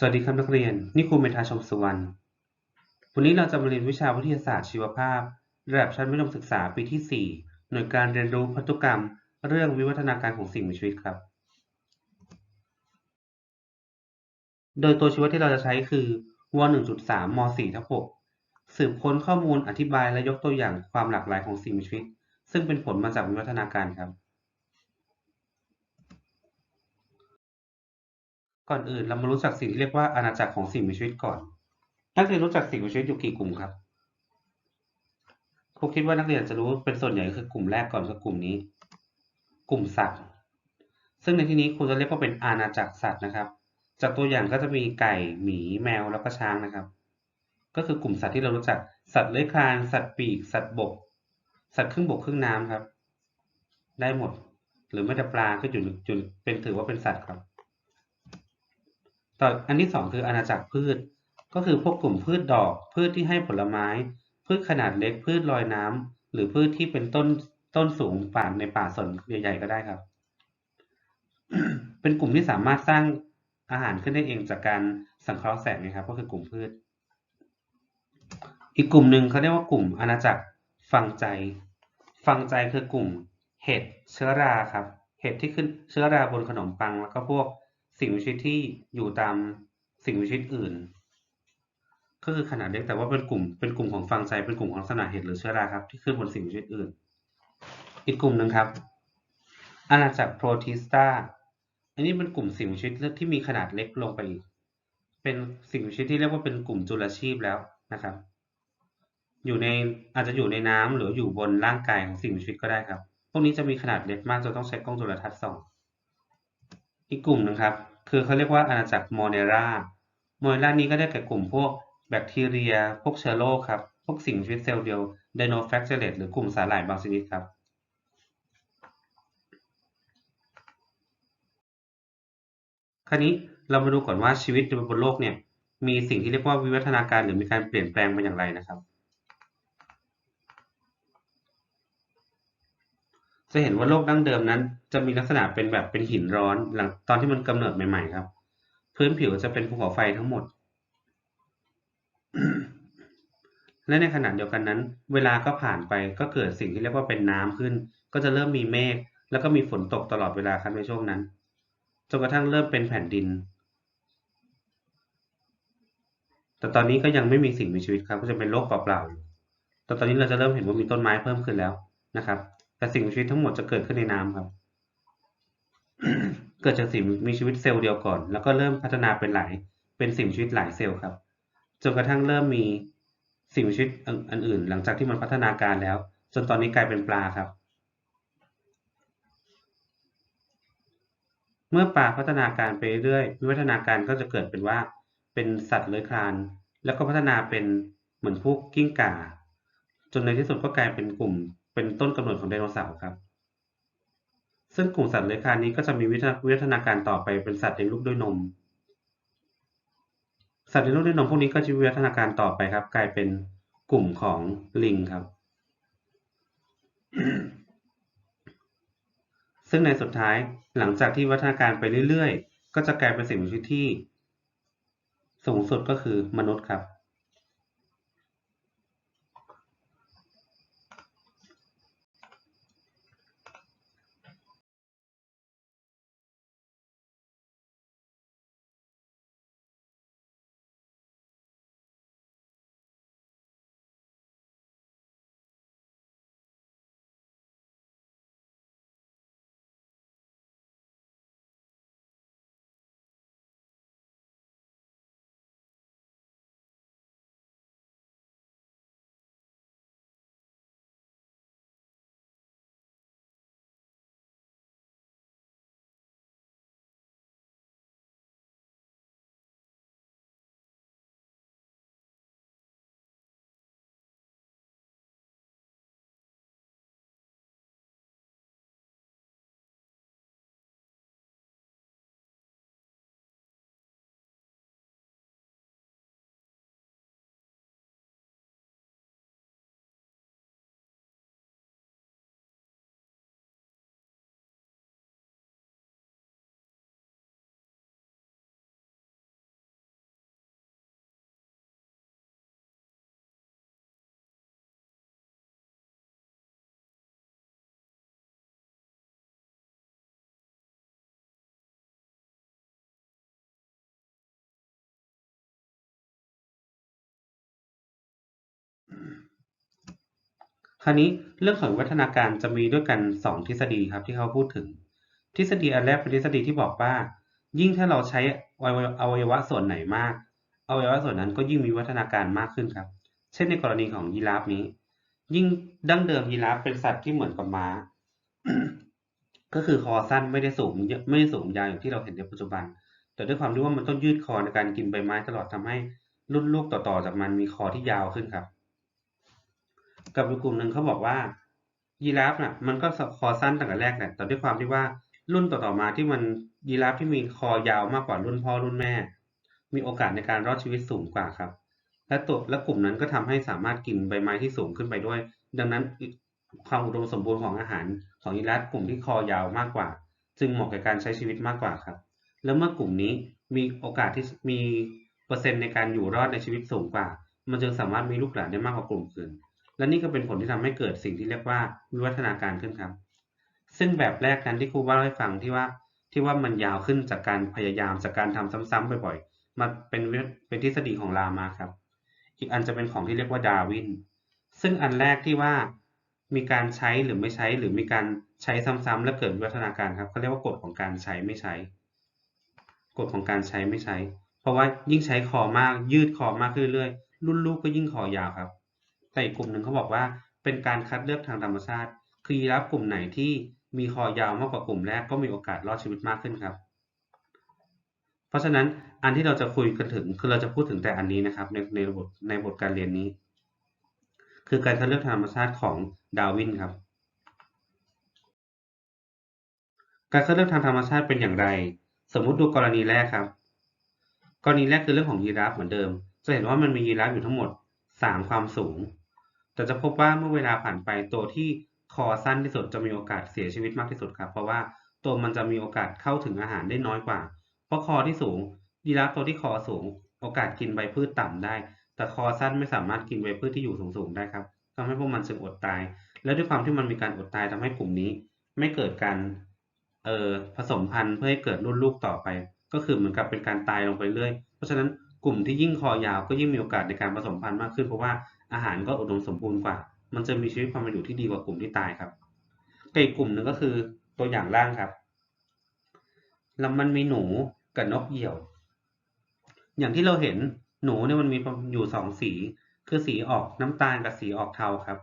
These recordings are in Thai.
สวัสดีครับนักเรียน นี่ครูเมธาชมสุวรรณ วันนี้เราจะมาเรียนวิชาวิทยาศาสตร์ชีวภาพ ระดับชั้นมัธยมศึกษาปีที่ 4 หน่วยการเรียนรู้พันธุกรรม เรื่องวิวัฒนาการของสิ่งมีชีวิตครับ โดยตัวชีวที่เราจะใช้คือว 1.3 ม 4ทับ6สืบค้นข้อมูลอธิบายและยกตัวอย่างความหลากหลายของสิ่งมีชีวิต ซึ่งเป็นผลมาจากวิวัฒนาการครับ ก่อนอื่นเรามารู้จักสิ่งที่เรียกว่าอาณาจักรของสิ่งมีชีวิตก่อน นักเรียนรู้จักสิ่งมีชีวิตอยู่กี่กลุ่มครับครูคิดว่านักเรียนจะรู้เป็นส่วนใหญ่คือกลุ่มแรกก่อนคือกลุ่มนี้ กลุ่มสัตว์ ซึ่งในที่นี้ครูจะเรียกว่าเป็นอาณาจักรสัตว์นะครับ จากตัวอย่างก็จะมีไก่ หมี แมว แล้วก็ช้างนะครับ ก็คือกลุ่มสัตว์ที่เรารู้จัก สัตว์เลื้อยคลาน สัตว์ปีก สัตว์บก สัตว์ครึ่งบกครึ่งน้ำครับ ได้หมด หรือไม่แต่ปลาก็อยู่อยู่เป็นถือว่าเป็นสัตว์ครับ ต่ออันที่สองคืออาณาจักรพืช ก็คือพวกกลุ่มพืชดอกพืชที่ให้ผลไม้ พืชขนาดเล็กพืชลอยน้ำหรือพืชที่เป็นต้นต้นสูงป่าในป่าสนใหญ่ๆก็ได้ครับ เป็นกลุ่มที่สามารถสร้างอาหารขึ้นได้เองจากการสังเคราะห์แสงนะครับ ก็คือกลุ่มพืช อีกกลุ่มหนึ่งเขาเรียกว่ากลุ่มอาณาจักรฟังใจ ฟังใจคือกลุ่มเห็ดเชื้อราครับ เห็ดที่ขึ้นเชื้อราบนขนมปังแล้วก็พวก สิ่งมีชีวิตที่อยู่ตามสิ่งมีชีวิตอื่น ก็คือขนาดเล็กแต่ว่าเป็นกลุ่มเป็นกลุ่มของฟังใจเป็นกลุ่มของลักษณะเห็ดหรือเชื้อราครับ ที่ขึ้นบนสิ่งมีชีวิตอื่น อีกกลุ่มหนึ่งครับ อาณาจักรโปรติสตาอันนี้เป็นกลุ่มสิ่งมีชีวิตที่มีขนาดเล็กลงไปอีกเป็นสิ่งมีชีวิตที่เรียกว่าเป็นกลุ่มจุลชีพแล้วนะครับ อยู่ในอาจจะอยู่ในน้ำหรืออยู่บนร่างกายของสิ่งมีชีวิตก็ได้ครับ พวกนี้จะมีขนาดเล็กมากจนต้องใช้กล้องจุลทรรศน์ส่องอีกกลุ่มนึงครับ คือเขาเรียกว่าอาณาจักรโมเนราโมเนรานี้ก็ได้แก่กลุ่มพวกแบคทีเรีย พวกเชื้อโรคครับ พวกสิ่งมีชีวิตเซลล์เดียวไดโนแฟคเจเลตหรือกลุ่มสาหร่ายบางชนิดครับคราวนี้เรามาดูก่อนว่าชีวิตบนโลกเนี่ยมีสิ่งที่เรียกว่าวิวัฒนาการหรือมีการเปลี่ยนแปลงไปอย่างไรนะครับ จะเห็นว่าโลกดั้งเดิมนั้น จะมีลักษณะเป็นแบบเป็นหินร้อนหลังตอนที่มันกำเนิดใหม่ๆครับ พื้นผิวจะเป็นภูเขาไฟทั้งหมด และในขณะเดียวกันนั้น เวลาก็ผ่านไปก็เกิดสิ่งที่เรียกว่าเป็นน้ำขึ้น ก็จะเริ่มมีเมฆแล้วก็มีฝนตกตลอดเวลาครับในช่วงนั้นจนกระทั่งเริ่มเป็นแผ่นดิน แต่ตอนนี้ก็ยังไม่มีสิ่งมีชีวิตครับ ก็จะเป็นโลกเปล่าๆอยู่แต่ตอนนี้เราจะเริ่มเห็นว่ามีต้นไม้เพิ่มขึ้นแล้วนะครับ แต่สิ่งมีชีวิตทั้งหมดจะเกิดขึ้นในน้ำครับ เกิดจากสิ่งมีชีวิตเซลล์เดียวก่อน แล้วก็เริ่มพัฒนาเป็นหลาย เป็นสิ่งมีชีวิตหลายเซลล์ครับ จนกระทั่งเริ่มมีสิ่งมีชีวิตอันอื่น หลังจากที่มันพัฒนาการแล้ว จนตอนนี้กลายเป็นปลาครับ เมื่อปลาพัฒนาการไปเรื่อยวิวัฒนาการก็จะเกิดเป็นว่า เป็นสัตว์เลื้อยคลาน แล้วก็พัฒนาเป็นเหมือนพวกกิ้งก่า จนในที่สุดก็กลายเป็นกลุ่มเป็นต้นกำเนิดของไดโนเสาร์ครับ ซึ่งกลุ่มสัตว์เลื้อยคลานนี้ก็จะมีวิวัฒนาการต่อไปเป็นสัตว์เลี้ยงลูกด้วยนม สัตว์เลี้ยงลูกด้วยนมพวกนี้ก็จะวิวัฒนาการต่อไปครับ กลายเป็นกลุ่มของลิงครับ ซึ่งในสุดท้ายหลังจากที่วัฒนาการไปเรื่อยๆ ก็จะกลายเป็นสิ่งมีชีวิตที่สูงสุดก็คือมนุษย์ครับ ราวนี้เรื่องของวิวัฒนาการจะมีด้วยกันสองทฤษฎีครับที่เขาพูดถึง ทฤษฎีอันแรกเป็นทฤษฎีที่บอกว่า ยิ่งถ้าเราใช้อวัยวะส่วนไหนมากอวัยวะส่วนนั้นก็ยิ่งมีวัฒนาการมากขึ้นครับ เช่นในกรณีของยีราฟนี้ ยิ่งดั้งเดิมยีราฟเป็นสัตว์ที่เหมือนกับม้า ก็คือคอสั้นไม่ได้สูงไม่ได้สูงยาวอย่างที่เราเห็นในปัจจุบัน แต่ด้วยความที่ว่ามันต้องยืดคอในการกินใบไม้ตลอดทำให้รุ่นลูกต่อๆจากมันมีคอที่ยาวขึ้นครับ กับอีกกลุ่มหนึ่งเขาบอกว่ายีราฟน่ะมันก็คอสั้นตั้งแต่แรกแหละแต่ด้วยความที่ว่ารุ่นต่อๆมาที่มันยีราฟที่มีคอยาวมากกว่ารุ่นพ่อรุ่นแม่ มีโอกาสในการรอดชีวิตสูงกว่าครับ และตัวและกลุ่มนั้นก็ทำให้สามารถกินใบไม้ที่สูงขึ้นไปด้วย ดังนั้นความอุดมสมบูรณ์ของอาหารของยีราฟกลุ่มที่คอยาวมากกว่า จึงเหมาะกับการใช้ชีวิตมากกว่าครับ แล้วเมื่อกลุ่มนี้มีโอกาสที่มีเปอร์เซ็นต์ในการอยู่รอดในชีวิตสูงกว่า มันจึงสามารถมีลูกหลานได้มากกว่ากลุ่มอื่น และนี่ก็เป็นผลที่ทำให้เกิดสิ่งที่เรียกว่าวิวัฒนาการขึ้นครับ ซึ่งแบบแรกนั้นที่ครูว่าให้ฟังที่ว่าที่ว่ามันยาวขึ้นจากการพยายามจากการทำซ้ำๆบ่อยๆ มาเป็นเป็นทฤษฎีของลามาครับ อีกอันจะเป็นของที่เรียกว่าดาวิน ซึ่งอันแรกที่ว่ามีการใช้หรือไม่ใช้หรือมีการใช้ซ้ำๆและเกิดวิวัฒนาการครับเขาเรียกว่ากฎของการใช้ไม่ใช้ กฎของการใช้ไม่ใช้ เพราะว่ายิ่งใช้คอมากยืดคอมากขึ้นเรื่อยๆรุ่นลูกก็ยิ่งคอยาวครับ แต่อีกกลุ่มหนึ่งเขาบอกว่า เป็นการคัดเลือกทางธรรมชาติคือยีราฟกลุ่มไหนที่มีคอยาวมากกว่ากลุ่มแรกก็มีโอกาสรอดชีวิตมากขึ้นครับ เพราะฉะนั้นอันที่เราจะคุยกันถึงคือเราจะพูดถึงแต่อันนี้นะครับ ในในบทในบทการเรียนนี้ คือการคัดเลือกทางธรรมชาติของดาวินครับ การคัดเลือกทางธรรมชาติเป็นอย่างไร สมมุติดูกรณีแรกครับ กรณีแรกคือเรื่องของยีราฟเหมือนเดิม จะเห็นว่ามันมียีราฟอยู่ทั้งหมด 3 ความสูง แต่จะพบว่าเมื่อเวลาผ่านไปตัวที่คอสั้นที่สุดจะมีโอกาสเสียชีวิตมากที่สุดครับ เพราะว่าตัวมันจะมีโอกาสเข้าถึงอาหารได้น้อยกว่า เพราะคอที่สูงยีราฟตัวที่คอสูง โอกาสกินใบพืชต่ำได้ แต่คอสั้นไม่สามารถกินใบพืชที่อยู่สูงๆได้ครับทำให้พวกมันจึงอดตาย และด้วยความที่มันมีการอดตายทำให้กลุ่มนี้ ไม่เกิดการเอ่อผสมพันธุ์เพื่อให้เกิดรุ่นลูกต่อไป ก็คือเหมือนกับเป็นการตายลงไปเรื่อย เพราะฉะนั้นกลุ่มที่ยิ่งคอยาวก็ยิ่งมีโอกาสในการผสมพันธุ์มากขึ้นเพราะว่า อาหารก็อุดมสมบูรณ์กว่า มันจะมีชีวิตความเป็นอยู่ที่ดีกว่ากลุ่มที่ตายครับอีกกลุ่มหนึ่งก็คือตัวอย่างล่างครับแล้วมันมีหนูกับนกเหยี่ยว อย่างที่เราเห็นหนูเนี่ยมันมีอยู่สองสี คือสีออกน้ำตาลกับสีออกเทาครับ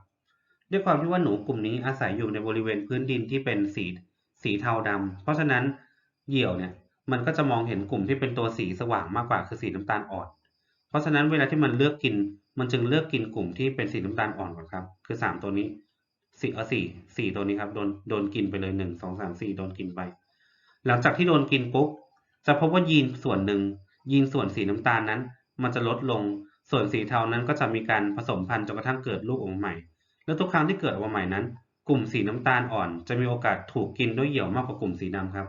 ด้วยความที่ว่าหนูกลุ่มนี้อาศัยอยู่ในบริเวณพื้นดินที่เป็นสีสีเทาดำเพราะฉะนั้นเหยี่ยวเนี่ยมันก็จะมองเห็นกลุ่มที่เป็นตัวสีสว่างมากกว่าคือสีน้ำตาลอ่อน เพราะฉะนั้นเวลาที่มันเลือกกิน มันจึงเลือกกินกลุ่มที่เป็นสีน้ำตาลอ่อนก่อนครับ คือสามตัวนี้สี่เอาสี่สี่ตัวนี้ครับโดนโดนกินไปเลยหนึ่งสองสามสี่โดนกินไป หลังจากที่โดนกินปุ๊บจะพบว่ายีนส่วนหนึ่งยีนส่วนสีน้ำตาลนั้น มันจะลดลงส่วนสีเทานั้นก็จะมีการผสมพันธุ์จนกระทั่งเกิดลูกออกมาใหม่ แล้วทุกครั้งที่เกิดออกมาใหม่นั้น กลุ่มสีน้ำตาลอ่อน จะมีโอกาสถูกกินด้วยเหยี่ยวมากกว่ากลุ่มสีดำครับ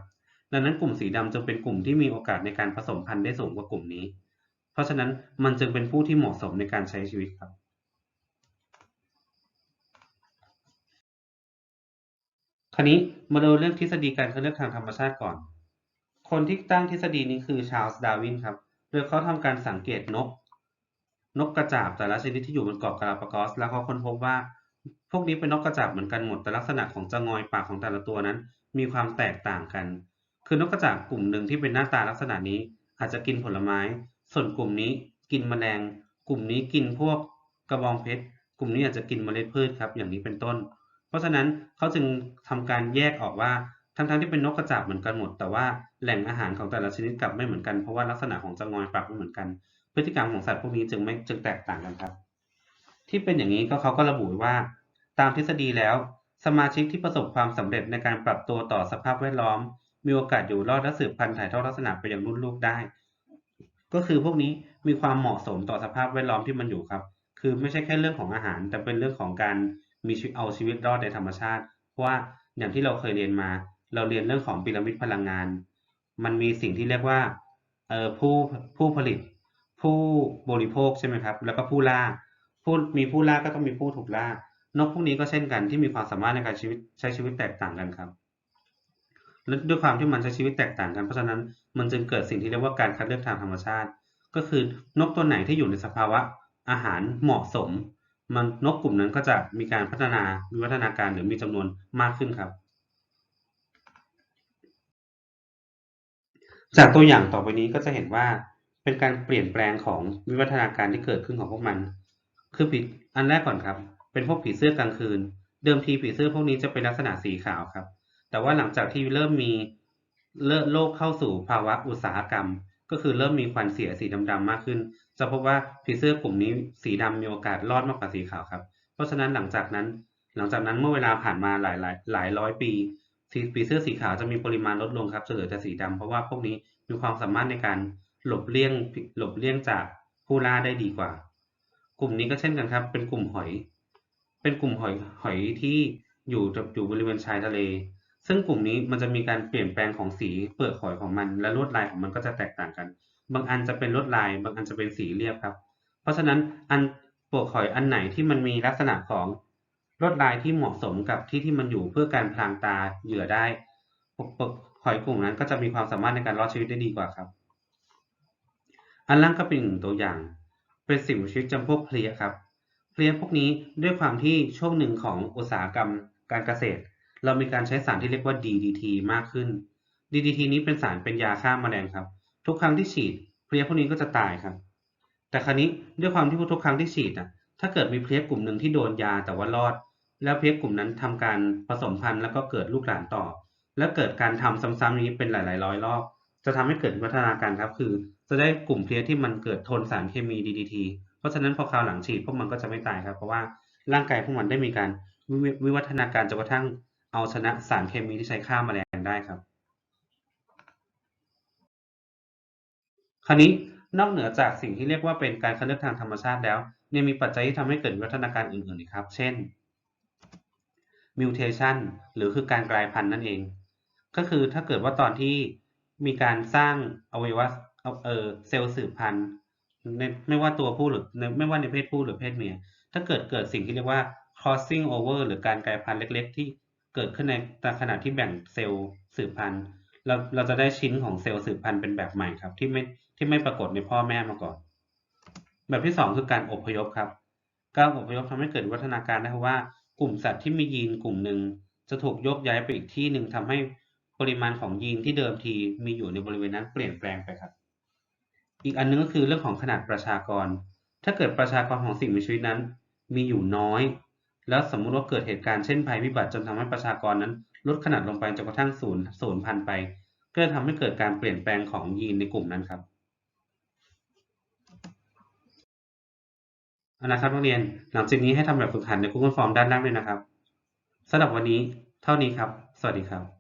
ดังนั้นกลุ่มสีดำจึงเป็นกลุ่มที่มีโอกาสในการผสมพันธุ์ได้สูงกว่ากลุ่มนี้ เพราะฉะนั้นมันจึงเป็นผู้ที่เหมาะสมในการใช้ชีวิตครับคราวนี้มาดูเรื่องทฤษฎีการคัดเลือกทางธรรมชาติก่อน คนที่ตั้งทฤษฎีนี้คือชาร์ลส์ดาวินครับ โดยเขาทำการสังเกตนก นกกระจาบแต่ละชนิดที่อยู่บนเกาะกาลาปากอส แล้วเขาค้นพบว่า พวกนี้เป็นนกกระจาบเหมือนกันหมด แต่ลักษณะของจะงอยปากของแต่ละตัวนั้น มีความแตกต่างกัน คือนกกระจาบกลุ่มหนึ่งที่เป็นหน้าตาลักษณะนี้อาจจะกินผลไม้ ส่วนกลุ่มนี้กินแมลง กลุ่มนี้กินพวกกระบองเพชร กลุ่มนี้อาจจะกินเมล็ดพืชครับ อย่างนี้เป็นต้น เพราะฉะนั้นเขาจึงทำการแยกออกว่า ทั้งๆที่เป็นนกกระจาบเหมือนกันหมด แต่ว่าแหล่งอาหารของแต่ละชนิดกลับไม่เหมือนกัน เพราะว่าลักษณะของจงอยปากไม่เหมือนกัน พฤติกรรมของสัตว์พวกนี้จึงไม่จึงแตกต่างกันครับ ที่เป็นอย่างนี้ก็เขาก็ระบุว่า ตามทฤษฎีแล้ว สมาชิกที่ประสบความสำเร็จในการปรับตัวต่อสภาพแวดล้อม มีโอกาสอยู่รอดและสืบพันธุ์ถ่ายทอดลักษณะไปยังรุ่นลูกได้ ก็คือพวกนี้มีความเหมาะสมต่อสภาพแวดล้อมที่มันอยู่ครับ คือไม่ใช่แค่เรื่องของอาหาร แต่เป็นเรื่องของการมีชีวิตเอาชีวิตรอดในธรรมชาติ เพราะว่าอย่างที่เราเคยเรียนมา เราเรียนเรื่องของพีระมิดพลังงาน มันมีสิ่งที่เรียกว่าเอ่อผู้ผู้ผลิต ผู้บริโภคใช่ไหมครับ แล้วก็ผู้ล่าผู้มีผู้ล่าก็ต้องมีผู้ถูกล่านกพวกนี้ก็เช่นกันที่มีความสามารถในการชีวิตใช้ชีวิตแตกต่างกันครับและด้วยความที่มันใช้ชีวิตแตกต่างกันเพราะฉะนั้น มันจึงเกิดสิ่งที่เรียกว่าการคัดเลือกทางธรรมชาติ ก็คือนกตัวไหนที่อยู่ในสภาวะอาหารเหมาะสม มันนกกลุ่มนั้นก็จะมีการพัฒนาวิวัฒนาการหรือมีจำนวนมากขึ้นครับ จากตัวอย่างต่อไปนี้ก็จะเห็นว่าเป็นการเปลี่ยนแปลงของวิวัฒนาการที่เกิดขึ้นของพวกมัน คือผีอันแรกก่อนครับ เป็นพวกผีเสื้อกลางคืน เดิมทีผีเสื้อพวกนี้จะเป็นลักษณะสีขาวครับ แต่ว่าหลังจากที่เริ่มมี เลโลกเข้าสู่ภาวะอุตสาหกรรม ก็คือเริ่มมีควันเสียสีดำๆมากขึ้น จะพบว่าผีเสื้อกลุ่มนี้สีดำมีโอกาสรอดมากกว่าสีขาวครับ เพราะฉะนั้นหลังจากนั้น หลังจากนั้นเมื่อเวลาผ่านมาหลายหลายหลายร้อยปีสีผีเสื้อสีขาวจะมีปริมาณลดลงครับจะเหลือแต่สีดำเพราะว่าพวกนี้มีความสามารถในการหลบเลี่ยงหลบเลี่ยงจากผู้ล่าได้ดีกว่า กลุ่มนี้ก็เช่นกันครับ เป็นกลุ่มหอย เป็นกลุ่มหอยหอยที่อยู่อยู่บริเวณชายทะเล ซึ่งกลุ่มนี้มันจะมีการเปลี่ยนแปลงของสีเปลือกหอยของมัน และลวดลายของมันก็จะแตกต่างกัน บางอันจะเป็นลวดลาย บางอันจะเป็นสีเรียบครับ เพราะฉะนั้นอันเปลือกหอยอันไหนที่มันมีลักษณะของลวดลายที่เหมาะสมกับที่ที่มันอยู่เพื่อการพรางตาเหยื่อได้เปลือกหอยกลุ่มนั้นก็จะมีความสามารถในการรอดชีวิตได้ดีกว่าครับ อันล่างก็เป็นหนึ่งตัวอย่าง เป็นสิ่งมีชีวิตจำพวกเพลียครับ เพลียพวกนี้ด้วยความที่ช่วงหนึ่งของอุตสาหกรรมการเกษตร เรามีการใช้สารที่เรียกว่า DDT มากขึ้น DDT นี้เป็นสารเป็นยาฆ่าแมลงครับ ทุกครั้งที่ฉีดเพลี้ยพวกนี้ก็จะตายครับ แต่ครั้นี้ด้วยความที่ทุกครั้งที่ฉีดอะถ้าเกิดมีเพลี้ยกลุ่มหนึ่งที่โดนยาแต่ว่ารอด แล้วเพลี้ยกลุ่มนั้นทำการผสมพันธุ์แล้วก็เกิดลูกหลานต่อ แล้วเกิดการทำซ้ำๆนี้เป็นหลายๆร้อยรอบ จะทำให้เกิดพัฒนาการครับ คือ จะได้กลุ่มเพลี้ยที่มันเกิดทนสารเคมี DDT เพราะฉะนั้นพอคราวหลังฉีดพวกมันก็จะไม่ตายครับ เพราะว่าร่างกายพวกมันได้มีการวิวัฒนาการจนกระทั่ง เอาชนะสารเคมีที่ใช้ฆ่าแมลงได้ครับ คราวนี้นอกเหนือจากสิ่งที่เรียกว่าเป็นการคัดเลือกทางธรรมชาติแล้วยังมีปัจจัยที่ทำให้เกิดวัฒนาการอื่นๆอีกครับ เช่น mutation หรือคือการกลายพันธุ์นั่นเอง ก็คือถ้าเกิดว่าตอนที่มีการสร้างอวัยวะเออเซลล์สืบพันธุ์ไม่ว่าตัวผู้หรือไม่ว่าในเพศผู้หรือเพศเมีย ถ้าเกิดเกิดสิ่งที่เรียกว่า crossing over หรือการกลายพันธุ์เล็ก ๆ ที่ เกิดขึ้นในขณะที่แบ่งเซลล์สืบพันธุ์เราเราจะได้ชิ้นของเซลล์สืบพันธุ์เป็นแบบใหม่ครับ ที่ไม่ที่ไม่ปรากฏในพ่อแม่มาก่อน แบบที่ 2 คือการอพยพครับ การอพยพทำให้เกิดวัฒนาการได้เพราะว่า กลุ่มสัตว์ที่มียีนกลุ่มหนึ่งจะถูกยกย้ายไปอีกที่หนึ่งทำให้ปริมาณของยีนที่เดิมทีมีอยู่ในบริเวณนั้นเปลี่ยนแปลงไปครับ อีกอันนึงก็คือเรื่องของขนาดประชากร ถ้าเกิดประชากรของสิ่งมีชีวิตนั้น มีอยู่น้อย แล้วสมมุติว่าเกิดเหตุการณ์เช่นภัยพิบัติจนทำให้ประชากรนั้น ลดขนาดลงไปจนกระทั่งศูนย์ศูนย์พันไป ก็จะทำให้เกิดการเปลี่ยนแปลงของยีนในกลุ่มนั้นครับเอาละครับนักเรียนหลังจากนี้ให้ทำแบบฝึกหัดใน Google Form ด้านล่างด้วยนะครับสำหรับวันนี้เท่านี้ครับ สวัสดีครับ